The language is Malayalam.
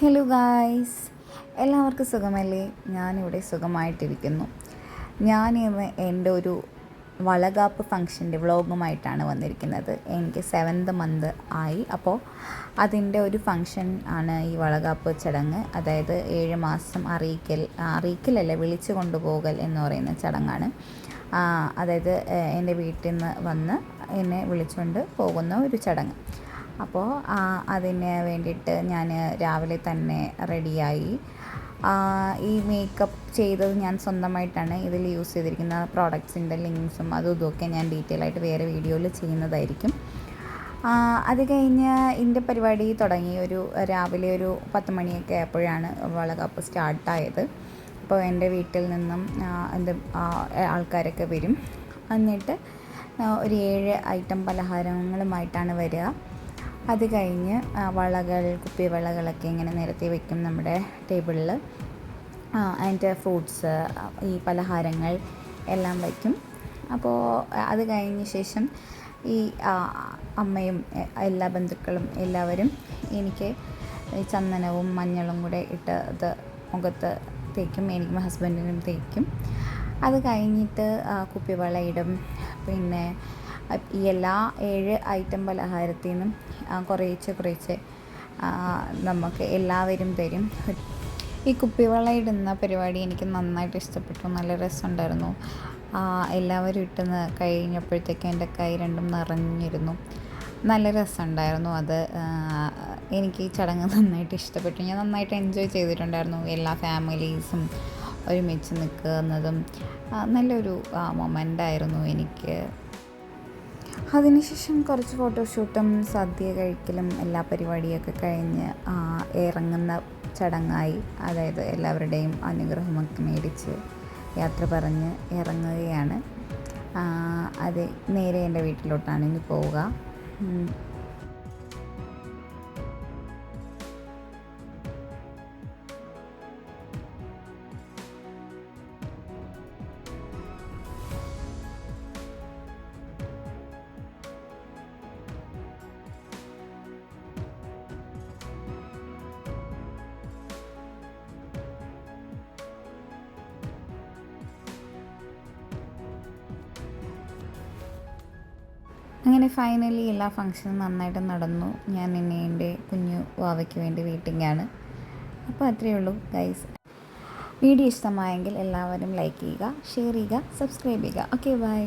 ഹലോ ഗായ്സ് എല്ലാവർക്കും സുഖമല്ലേ? ഞാനിവിടെ സുഖമായിട്ടിരിക്കുന്നു. ഞാനിന്ന് എന്റെ ഒരു വളകാപ്പ് ഫംഗ്ഷന്റെ വ്ളോഗുമായിട്ടാണ് വന്നിരിക്കുന്നത്. എനിക്ക് സെവൻത് മന്ത് ആയി. അപ്പോൾ അതിന്റെ ഒരു ഫങ്ഷൻ ആണ് ഈ വളകാപ്പ് ചടങ്ങ്. അതായത് ഏഴ് മാസം അറിയിക്കൽ അറിയിക്കലല്ല? വിളിച്ചു കൊണ്ടുപോകൽ എന്ന് പറയുന്ന ചടങ്ങാണ്. അതായത് എന്റെ വീട്ടിൽ നിന്ന് വന്ന് എന്നെ വിളിച്ചുകൊണ്ട് പോകുന്ന ഒരു ചടങ്ങ്. അപ്പോൾ അതിന് വേണ്ടിയിട്ട് ഞാൻ രാവിലെ തന്നെ റെഡിയായി. ഈ മേക്കപ്പ് ചെയ്തത് ഞാൻ സ്വന്തമായിട്ടാണ് ഇതിൽ യൂസ് ചെയ്തിരിക്കുന്ന പ്രോഡക്ട്സിന്റെ ലിങ്ക്സും അതും ഇതുമൊക്കെ ഞാൻ ഡീറ്റെയിൽ ആയിട്ട് വേറെ വീഡിയോയിൽ ചെയ്യുന്നതായിരിക്കും. അത് കഴിഞ്ഞ് ഇതിന്റെ പരിപാടി തുടങ്ങി ഒരു രാവിലെ ഒരു പത്ത് മണിയൊക്കെ ആയപ്പോഴാണ് വളകപ്പ് സ്റ്റാർട്ടായത്. അപ്പോൾ എന്റെ വീട്ടിൽ നിന്നും എന്റെ ആൾക്കാരൊക്കെ വരും. എന്നിട്ട് ഒരു ഏഴ് ഐറ്റം പലഹാരങ്ങളുമായിട്ടാണ് വരിക. അത് കഴിഞ്ഞ് വളകൾ കുപ്പി വളകളൊക്കെ ഇങ്ങനെ നിരത്തി വെക്കും നമ്മുടെ ടേബിളിൽ അതിന്റെ ഫ്രൂട്ട്സ് ഈ പലഹാരങ്ങൾ എല്ലാം വയ്ക്കും. അപ്പോൾ അത് കഴിഞ്ഞ ശേഷം ഈ അമ്മയും എല്ലാ ബന്ധുക്കളും എല്ലാവരും എനിക്ക് ചന്ദനവും മഞ്ഞളും കൂടെ ഇട്ട് അത് മുഖത്ത് തേക്കും. എനിക്കും ഹസ്ബൻഡിനും തേക്കും. അത് കഴിഞ്ഞിട്ട് കുപ്പി ഇടും പിന്നെ ഈ എല്ലാ ഏഴ് ഐറ്റം പലഹാരത്തിൽ നിന്നും കുറേശ്ശെ കുറേശ്ശെ നമുക്ക് എല്ലാവരും തരും. ഈ കുപ്പിവള ഇടുന്ന പരിപാടി എനിക്ക് നന്നായിട്ട് ഇഷ്ടപ്പെട്ടു. നല്ല രസമുണ്ടായിരുന്നു. എല്ലാവരും ഇട്ടെന്ന് കഴിഞ്ഞപ്പോഴത്തേക്കും എന്റെ കൈ രണ്ടും നിറഞ്ഞിരുന്നു. നല്ല രസമുണ്ടായിരുന്നു അത്. എനിക്ക് ഈ ചടങ്ങ് നന്നായിട്ട് ഇഷ്ടപ്പെട്ടു. ഞാൻ നന്നായിട്ട് എൻജോയ് ചെയ്തിട്ടുണ്ടായിരുന്നു. എല്ലാ ഫാമിലീസും ഒരുമിച്ച് നിൽക്കുന്നതും. നല്ലൊരു മൊമെന്റായിരുന്നു എനിക്ക്. അതിനുശേഷം കുറച്ച് ഫോട്ടോഷൂട്ടും സദ്യ കഴിക്കലും എല്ലാ പരിപാടിയൊക്കെ കഴിഞ്ഞ് ഇറങ്ങുന്ന ചടങ്ങായി അതായത് എല്ലാവരുടെയും അനുഗ്രഹമൊക്കെ മേടിച്ച് യാത്ര പറഞ്ഞ് ഇറങ്ങുകയാണ്. അത് നേരെ എന്റെ വീട്ടിലോട്ടാണ് ഇനി പോവുക. അങ്ങനെ ഫൈനലി എല്ലാ ഫങ്ഷനും നന്നായിട്ട് നടന്നു. ഞാൻ എന്നെ എന്റെ കുഞ്ഞു വാവയ്ക്ക് വേണ്ടി വീട്ടിങ്ങാണ് അപ്പോൾ അത്രയേ ഉള്ളൂ ഗൈസ് വീഡിയോ ഇഷ്ടമായെങ്കിൽ എല്ലാവരും ലൈക്ക് ചെയ്യുക ഷെയർ ചെയ്യുക സബ്സ്ക്രൈബ് ചെയ്യുക. Okay bye